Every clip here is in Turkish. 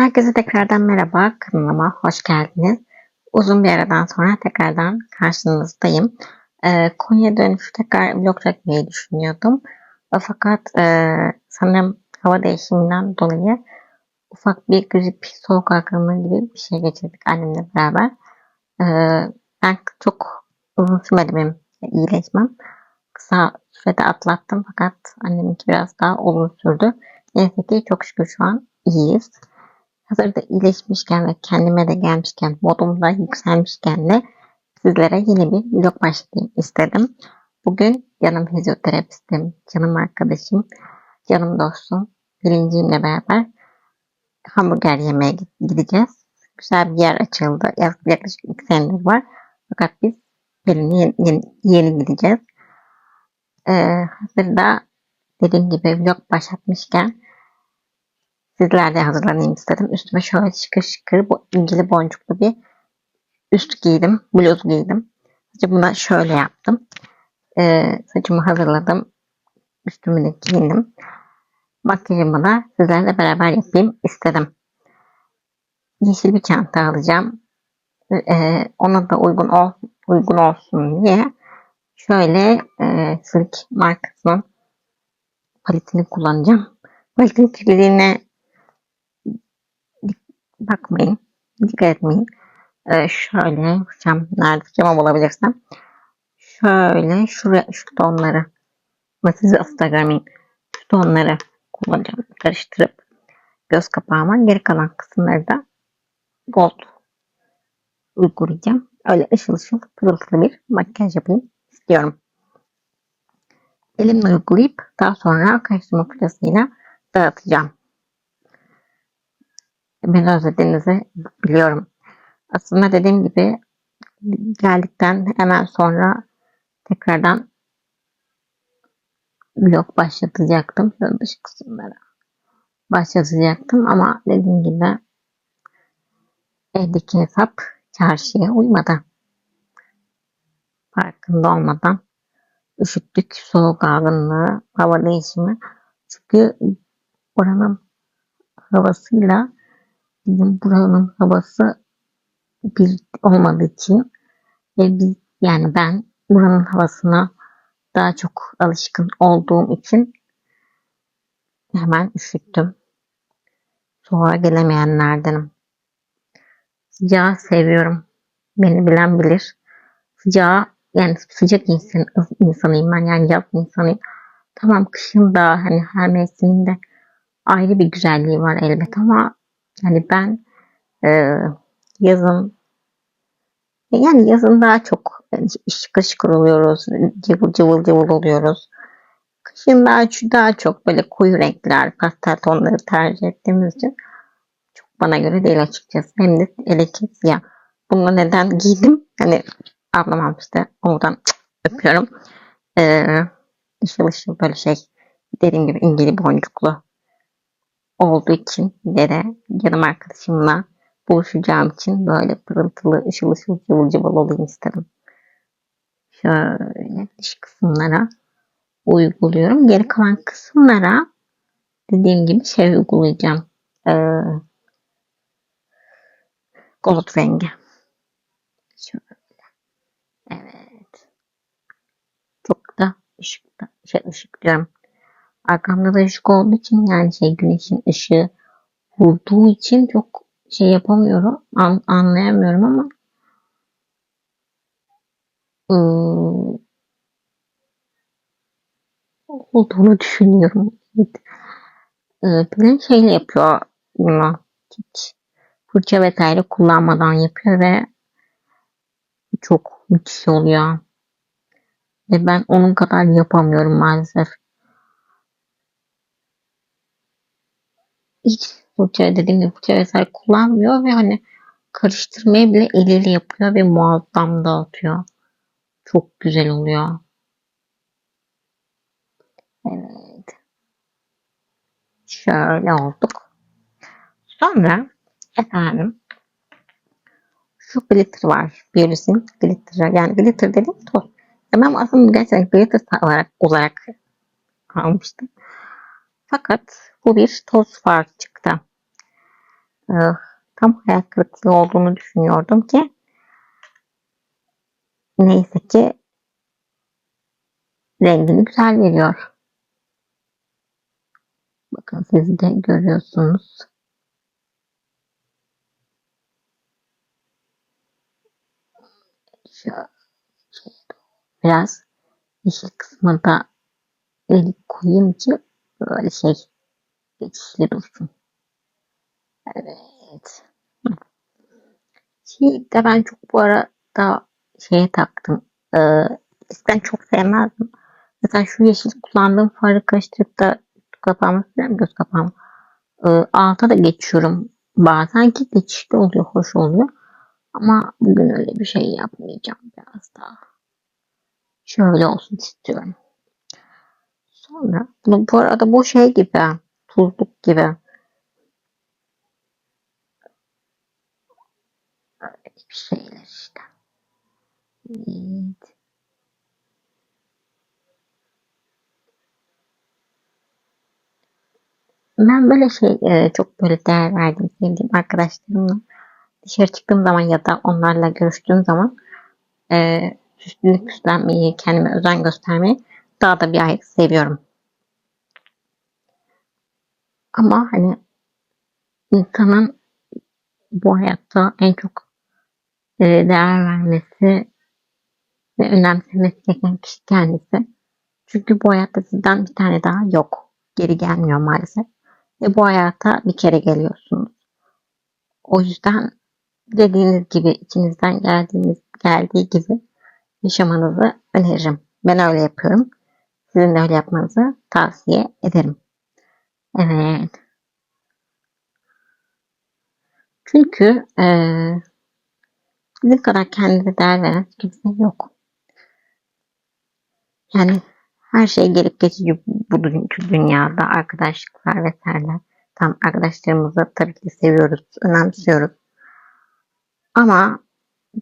Herkese tekrardan merhaba, kanalıma hoş geldiniz. Uzun bir aradan sonra tekrardan karşınızdayım. Ee, Konya dönüşü tekrar vlog çekmeyi düşünüyordum. Fakat e, sanırım hava değişiminden dolayı ufak bir grip, soğuk algınlığı gibi bir şey geçirdik annemle beraber. Ee, ben çok uzun sürmedi benim iyileşmem. Kısa sürede atlattım fakat anneminki biraz daha uzun sürdü. Neyse ki çok şükür şu an iyiyiz. Hazırda iyileşmişken ve kendime de gelmişken, modum da yükselmişken de sizlere yeni bir vlog başlayayım istedim. Bugün canım fizyoterapistim, canım arkadaşım, canım dostum, bilincimle beraber hamburger yemeye gideceğiz. Güzel bir yer açıldı. Yaklaşık iki senedir var. Fakat biz yeni, yeni, yeni gideceğiz. Ee, hazırda dediğim gibi vlog başlatmışken sizler de hazırlanayım istedim. Üstüme şöyle şıkır şıkır bu incili boncuklu bir üst giydim. Bluz giydim. Sadece buna şöyle yaptım. Ee, saçımı hazırladım. Üstümü de giyindim. Makyajımı da sizlerle beraber yapayım istedim. Yeşil bir çanta alacağım. Ee, ona da uygun, ol, uygun olsun diye şöyle e, Silk markasının paletini kullanacağım. Paletin kirliliğine bakmayın. Dikkat etmeyin. Ee, şöyle hocam nerede cama bulabilirsem. Şöyle şuraya şu tonları ama siz asla görmeyin. Şu tonları kullanacağım. Karıştırıp göz kapağıma geri kalan kısımları da gold uygulayacağım. Öyle ışıl ışıl pırıltılı bir makyaj yapayım istiyorum. Elimle uygulayıp daha sonra karıştırma fırçasıyla dağıtacağım. Beni özlediğinizi biliyorum. Aslında dediğim gibi geldikten hemen sonra tekrardan vlog başlatacaktım. Şöyle dış kısımlara başlatacaktım ama dediğim gibi evdeki hesap çarşıya uymadı. Farkında olmadan üşüttük, soğuk algınlığı, hava değişimi. Çünkü oranın havasıyla bizim buranın havası bir olmadığı için ve biz yani ben buranın havasına daha çok alışkın olduğum için hemen üşüttüm. Soğuğa gelemeyenlerdenim. Sıcağı seviyorum. Beni bilen bilir. Sıcağı yani sıcak insan, insanıyım ben yani yaz insanıyım. Tamam kışın da hani her mevsiminde ayrı bir güzelliği var elbet ama yani ben e, yazın yani yazın daha çok şıkır şıkır oluyoruz. Cıvıl cıvıl cıvıl oluyoruz. Kışın daha, daha çok böyle koyu renkler, pastel tonları tercih ettiğimiz için çok bana göre değil açıkçası. Hem de ele siyah. Bunu neden giydim? Hani anlamamıştı. Oradan öpüyorum. Ee, ışıl ışıl böyle şey dediğim gibi incili boncuklu olduğu için bir de canım arkadaşımla buluşacağım için böyle pırıltılı ışıl ışıl cıvıl cıvıl olayım istedim. Şöyle dış kısımlara uyguluyorum. Geri kalan kısımlara dediğim gibi şey uygulayacağım. Ee, gold rengi. Şöyle. Evet. Çok da ışık, şey ışık diyorum. Arkamda da ışık olduğu için yani şey güneşin ışığı vurduğu için çok şey yapamıyorum. An, anlayamıyorum ama ıı, olduğunu düşünüyorum. Evet. Şeyle yapıyor bunu. Hiç fırça vesaire kullanmadan yapıyor ve çok müthiş oluyor. Ve ben onun kadar yapamıyorum maalesef. Hiç fırça dediğim gibi fırça vesaire kullanmıyor ve hani karıştırmayı bile eliyle yapıyor ve muazzam dağıtıyor. Çok güzel oluyor. Evet. Şöyle olduk. Sonra efendim şu glitter var. Biolis'in glitter. Yani glitter dediğim toz. Ben aslında gerçekten glitter olarak, olarak almıştım. Fakat bu bir toz far çıktı. e, tam hayal kırıklığı olduğunu düşünüyordum ki neyse ki rengini güzel veriyor. Bakın siz de görüyorsunuz. Biraz yeşil kısmında el koyayım ki böyle şey geçişli dursun. Evet. Şey de ben çok bu arada şeye taktım. Ee, çok sevmezdim. Mesela şu yeşil kullandığım farı karıştırıp da kapağımı sürüyorum göz kapağımı. Ee, alta da geçiyorum. Bazen ki geçişli oluyor, hoş oluyor. Ama bugün öyle bir şey yapmayacağım biraz daha. Şöyle olsun istiyorum. Sonra bu, arada bu şey gibi tuzluk gibi. Öyle bir şeyler işte. Evet. Ben böyle şey e, çok böyle değer verdiğim, sevdiğim arkadaşlarımla dışarı çıktığım zaman ya da onlarla görüştüğüm zaman e, süslenmeyi, kendime özen göstermeyi daha da bir ayrı seviyorum. Ama hani insanın bu hayatta en çok e, değer vermesi ve önemsemesi gereken kişi kendisi. Çünkü bu hayatta sizden bir tane daha yok. Geri gelmiyor maalesef. Ve bu hayata bir kere geliyorsunuz. O yüzden dediğiniz gibi içinizden geldiğiniz geldiği gibi yaşamanızı öneririm. Ben öyle yapıyorum. Sizin de öyle yapmanızı tavsiye ederim. Evet. Çünkü e, sizin kadar kendinize değer veren kimse yok. Yani her şey gelip geçici bu dünyada arkadaşlıklar vesaireler. Tam arkadaşlarımızı tabii ki seviyoruz, önemsiyoruz. Ama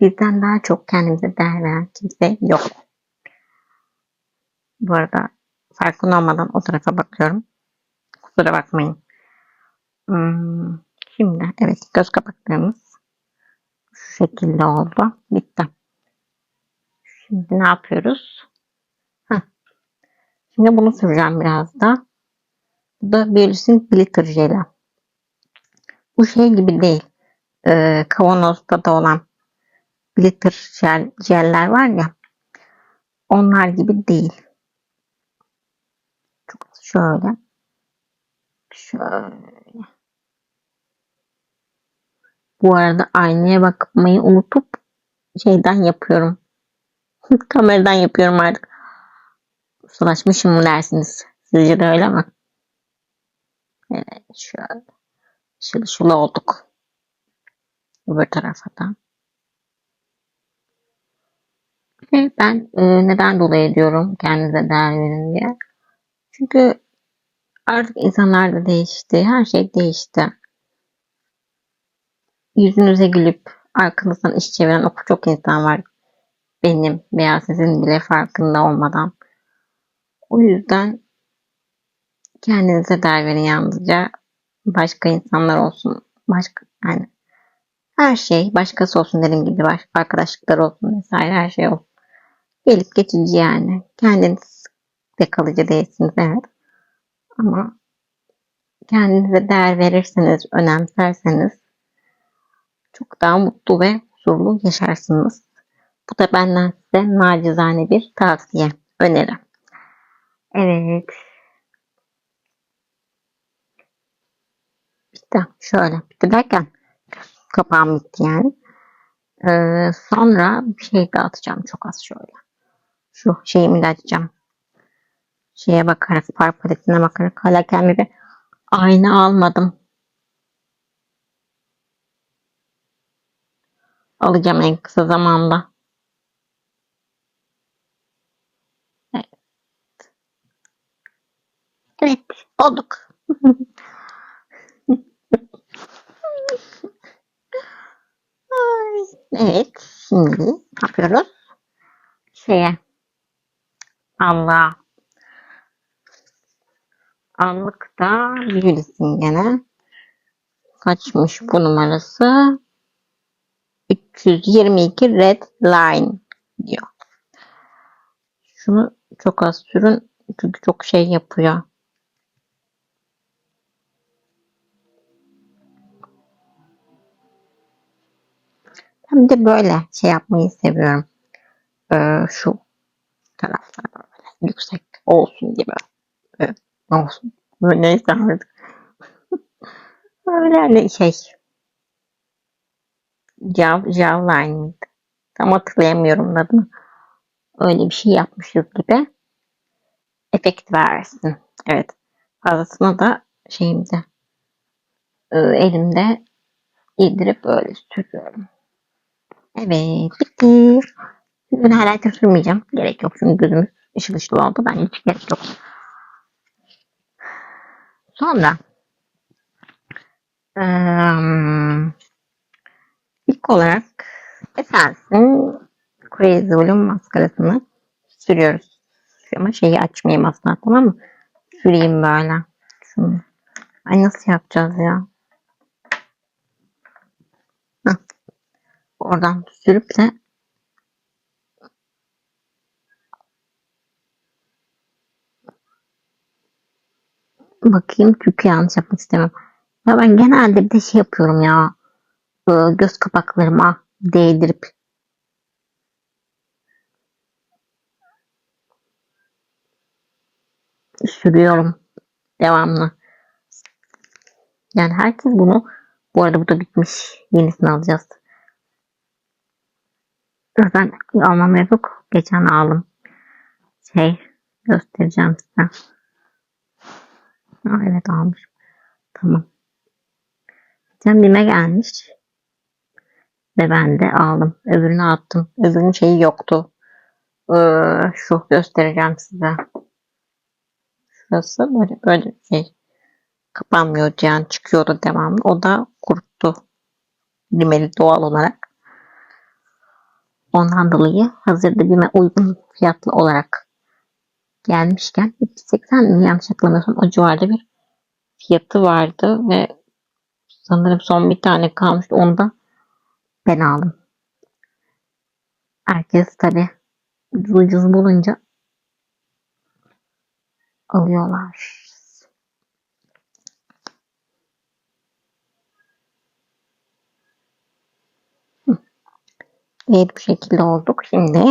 bizden daha çok kendimize değer veren kimse yok. Bu arada farkında olmadan o tarafa bakıyorum. Kusura bakmayın. Hmm, şimdi evet göz kapaklarımız şu şekilde oldu. Bitti. Şimdi ne yapıyoruz? Heh. Şimdi bunu süreceğim biraz da. Bu da Biolis'in glitter jeli. Bu şey gibi değil. Ee, kavanozda da olan glitter jel, jeller var ya. Onlar gibi değil. Şöyle. Şöyle. Bu arada aynaya bakmayı unutup şeyden yapıyorum. Kameradan yapıyorum artık. Ustalaşmışım mı dersiniz? Sizce de öyle mi? Evet şöyle. Şılı şılı olduk. Öbür tarafa da. Ben e, neden dolayı diyorum kendinize değer verin diye. Çünkü artık insanlar da değişti. Her şey değişti. Yüzünüze gülüp arkanızdan iş çeviren o çok insan var. Benim veya sizin bile farkında olmadan. O yüzden kendinize değer verin yalnızca. Başka insanlar olsun. Başka yani her şey başkası olsun dediğim gibi baş, arkadaşlıklar olsun vesaire her şey olsun. Gelip geçici yani. Kendiniz de kalıcı değilsiniz evet. Ama kendinize değer verirseniz, önemserseniz çok daha mutlu ve huzurlu yaşarsınız. Bu da benden size nacizane bir tavsiye, öneri. Evet. Bitti. Şöyle bitti derken kapağım bitti yani. Ee, sonra bir şey daha atacağım çok az şöyle. Şu şeyimi de açacağım. Şeye bakarak, far paletine bakarak hala kendime bir ayna almadım. Alacağım en kısa zamanda. Evet. Evet, olduk. evet, şimdi yapıyoruz? Şeye. Allah. Anlıkta büyülesin gene. Kaçmış bu numarası? 322 Red Line diyor. Şunu çok az sürün çünkü çok şey yapıyor. Ben de böyle şey yapmayı seviyorum. Ee, şu taraflar böyle yüksek olsun gibi. Evet, olsun. Neyse artık. Öyle şey. Jav, Javline miydi? Tam hatırlayamıyorum adını. Öyle bir şey yapmışız gibi. Efekt versin. Evet. Fazlasını da şeyimde e, elimde yedirip böyle sürüyorum. Evet bitti. Bugün highlighter sürmeyeceğim. Gerek yok çünkü gözümüz ışıl ışıl oldu. Ben hiç gerek yok. Sonra eee, ilk olarak Essence'in Crazy Volume maskarasını sürüyoruz. Ama şeyi açmayayım aslında tamam mı? Süreyim böyle. Şunu. Ay nasıl yapacağız ya? Hah. Oradan sürüp de bakayım çünkü yanlış yapmak istemem. Ya ben genelde bir de şey yapıyorum ya. e, Göz kapaklarıma değdirip sürüyorum devamlı. Yani herkes bunu bu arada bu da bitmiş. Yenisini alacağız. Zaten almam yok. Geçen aldım. Şey göstereceğim size. Aa, evet almışım. Tamam. Geçen bime gelmiş. Ve ben de aldım. Öbürünü attım. Öbürünün şeyi yoktu. Ee, şu göstereceğim size. Şurası böyle böyle şey kapanmıyor yani çıkıyordu devamlı. O da kuruttu. Limeli doğal olarak. Ondan dolayı hazırda bime uygun fiyatlı olarak gelmişken 280 mi yanlış hatırlamıyorsam o civarda bir fiyatı vardı ve sanırım son bir tane kalmıştı. Onu da ben aldım. Herkes tabi ucuz bulunca alıyorlar. Evet bu şekilde olduk. Şimdi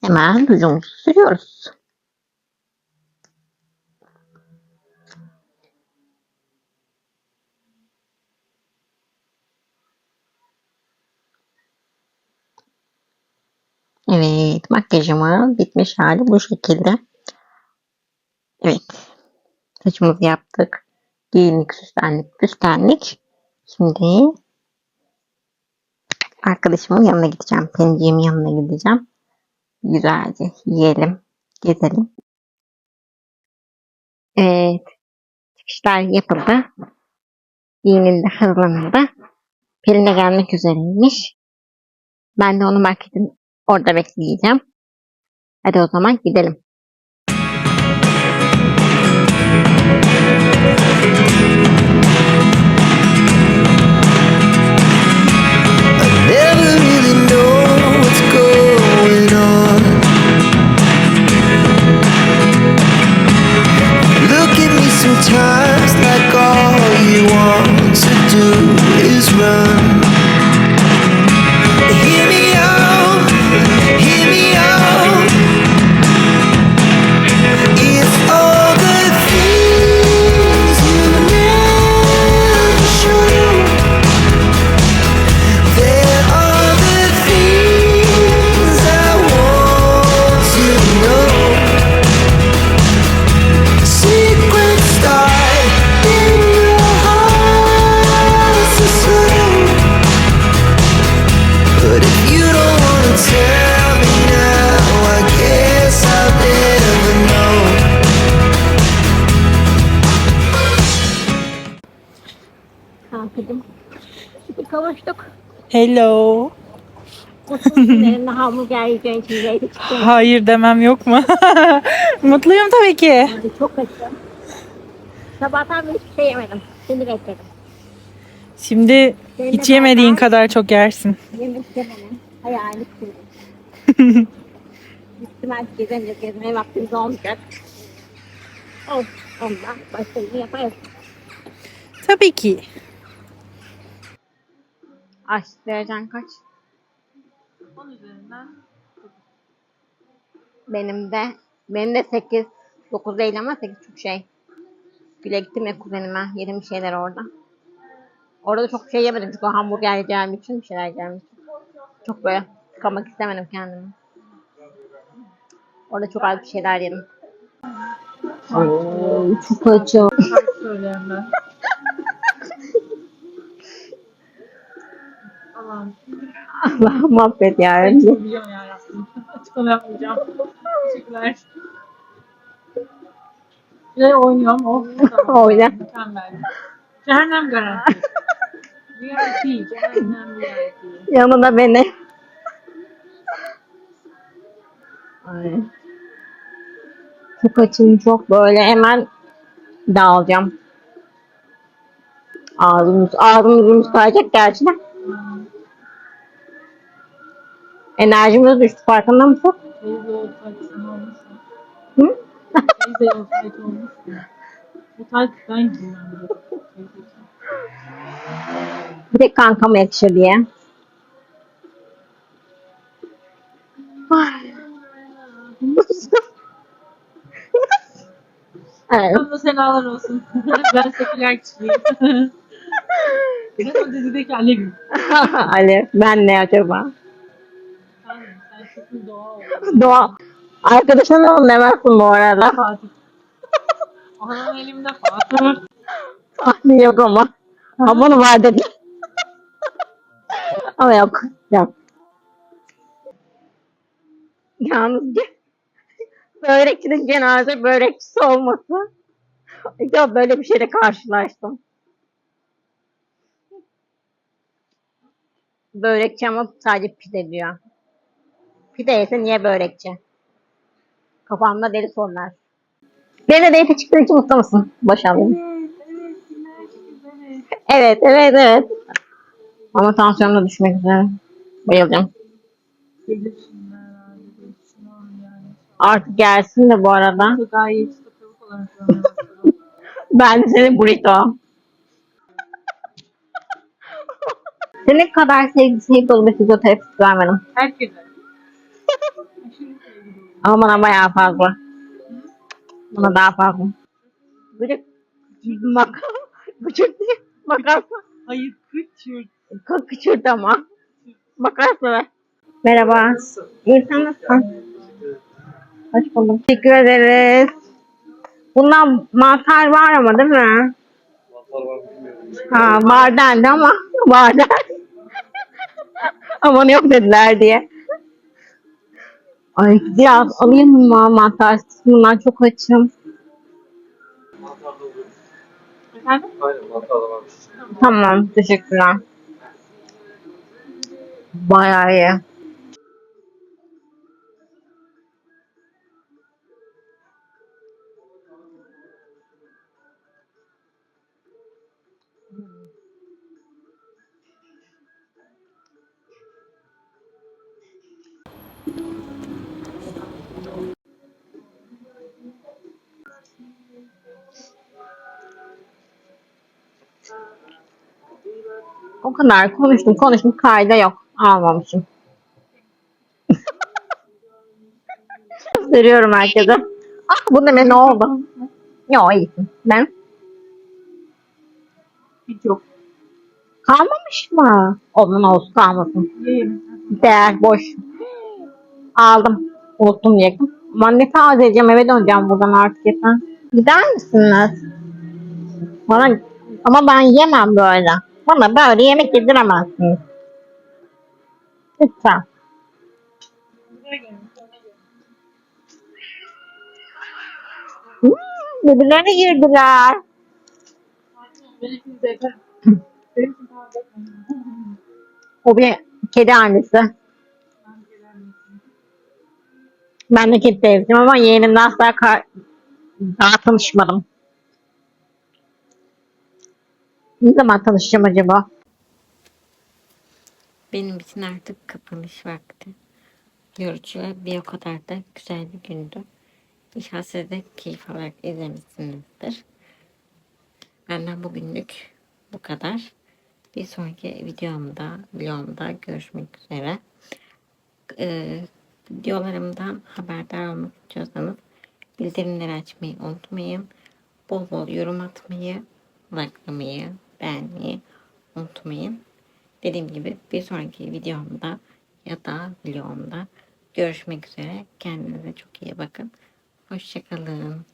hemen tuzumuzu sürüyoruz. Evet makyajımın bitmiş hali bu şekilde. Evet. Saçımızı yaptık. Giyinlik, süslendik, püslendik. Şimdi arkadaşımın yanına gideceğim. Penciğimin yanına gideceğim. Güzelce yiyelim, gezelim. Evet. Çıkışlar yapıldı. Giyinildi, hazırlanıldı. Pelin'e gelmek üzereymiş. Ben de onu marketin orada bekleyeceğim. Hadi o zaman gidelim. Sometimes like all you want to do is run. Hello. Seninle hamburger yiyeceğin için çıktı. Hayır demem yok mu? Mutluyum tabii ki. Çok açım. Sabahtan beri hiçbir şey yemedim. Seni bekledim. Şimdi hiç yemediğin kadar çok yersin. Yemek yemenin hayalini kurdum. Gittim artık gezemeyeceğiz. Gezmeye vaktimiz olmayacak. Olsun. Ondan başarılı yaparız. Tabii ki. Aşk derecen kaç? 10 üzerinden Benim de benim de 8 9 değil ama 8 çok şey. Güle gittim ya kuzenime. Yedim bir şeyler orada. Orada da çok şey yemedim çünkü hamburger yiyeceğim için bir şeyler yiyeceğim için. Çok böyle sıkamak istemedim kendimi. Orada çok az bir şeyler yedim. Oo, çok açım. Allah mahvet. Ben çok biliyorum ya yaptım. Açıklama yapmayacağım. Teşekkürler. Şuraya oynuyorum. Oh, tamam. Oyna. Mükemmel. Cehennem garanti. VIP. Cehennem VIP. Yanında beni. Ay. Çok açım çok böyle hemen dağılacağım. Ağzımız, ağzımız kayacak gerçi de. Düştü farkında mısın? Teyze olsaydı sana olmuş mu? Hı? Teyze olsaydı olmuş mu? Bu tayt ben giyiyorum. bir tek kankama yakışır diye. Ay. evet. Tam da senalar olsun. ben seküler kişiyim. ben o dizideki Alev'im. Ali ben ne acaba? Doğa. Doğa. Arkadaşın ol demezsin bu arada. Fatih. Anam elimde Fatih. Tahmin yok ama. Ama bunu var dedi. ama yok. Yok. Yalnız börekçinin cenaze börekçisi olması. Ya böyle bir şeyle karşılaştım. Börekçi ama sadece pide diyor. Pide yese niye börekçi? Kafamda deli sorular. Benimle date çıktığın için mutlu musun? Boşandım. Evet, evet, evet. Ama tansiyonum da düşmek üzere. Bayılacağım. Artık gelsin de bu arada. Ben de senin burrito. Senin kadar sevgi sevgi dolu bir fizyoterapist görmedim. Herkese. Ama bana bayağı fazla. Bana daha fazla. Böyle mak küçük diye makas Hayır küçük. Çok küçült ama. Makas mı? Merhaba. İyi sen nasılsın? Hoş bulduk. Teşekkür ederiz. Bundan mantar var ama değil mi? Ha var dendi ama var dendi. Aman yok dediler diye. Ay biraz alayım mı mantar kısmından çok açım. Efendim? Aynen mantarda varmış. Tamam teşekkürler. Bayağı iyi. Kadar konuştum konuştum kayda yok. Almamışım. Gösteriyorum herkese. Ah bu ne ne oldu? Yo iyisin. Ben Hiç yok. kalmamış mı? Onun olsun kalmasın. Değer boş. Aldım. Unuttum diye. Aman ne taze edeceğim eve döneceğim buradan artık yeter. Gider misiniz? Bana, ama ben yemem böyle. Bana böyle yemek yediremezsiniz. Lütfen. Hmm, birbirlerine girdiler. O bir kedi annesi. Ben de kedi sevdim ama yeğenimle asla daha tanışmadım. Ne zaman tanışacağım acaba? Benim için artık kapanış vakti. Yorucu ve bir o kadar da güzel bir gündü. İnşallah siz de keyif alarak izlemişsinizdir. Benden bugünlük bu kadar. Bir sonraki videomda, vlogumda görüşmek üzere. Ee, videolarımdan haberdar olmak istiyorsanız bildirimleri açmayı unutmayın. Bol bol yorum atmayı, likelamayı, beğenmeyi unutmayın. Dediğim gibi bir sonraki videomda ya da vlogumda görüşmek üzere. Kendinize çok iyi bakın. Hoşçakalın.